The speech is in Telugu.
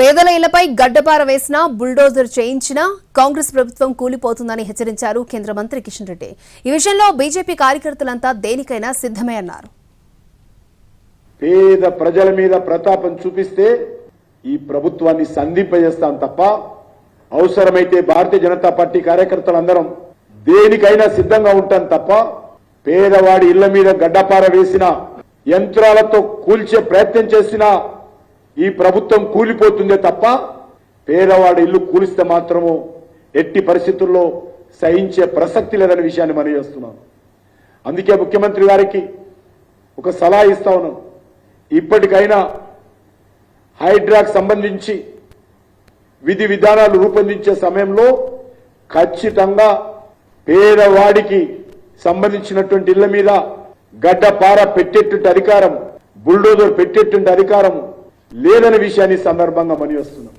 పేదల ఇళ్ళపై గడ్డపార వేసినా బుల్డోజర్ చేయించినా కాంగ్రెస్ ప్రభుత్వం కూలిపోతుందని హెచ్చరించారు కేంద్ర మంత్రి కిషన్ రెడ్డి. ఈ విషయంలో బీజేపీ కార్యకర్తలంతా దేనికైనా సిద్ధమే అన్నారు. పేద ప్రజల మీద ప్రతాపం చూపిస్తే ఈ ప్రభుత్వాన్ని సంధింపజేస్తాం తప్ప అవసరమైతే భారతీయ జనతా పార్టీ కార్యకర్తలందరం దేనికైనా సిద్ధంగా ఉంటాం తప్ప పేదవాడి ఇళ్ళ మీద గడ్డపార వేసిన యంత్రాలతో కూల్చే ప్రయత్నం చేసినా ఈ ప్రభుత్వం కూలిపోతుందే తప్ప పేదవాడి ఇల్లు కూలిస్తే మాత్రము ఎట్టి పరిస్థితుల్లో సహించే ప్రసక్తి లేదనే విషయాన్ని మనం చేస్తున్నాం. అందుకే ముఖ్యమంత్రి గారికి ఒక సలహా ఇస్తా ఉన్నాం. ఇప్పటికైనా హైడ్రాకు సంబంధించి విధి విధానాలు రూపొందించే సమయంలో ఖచ్చితంగా పేదవాడికి సంబంధించినటువంటి ఇళ్ళ మీద గడ్డపార పెట్టేటువంటి అధికారం బుల్డోజర్ పెట్టేటువంటి అధికారం లేదనే విషయాన్ని సందర్భంగా మని వస్తున్నాం.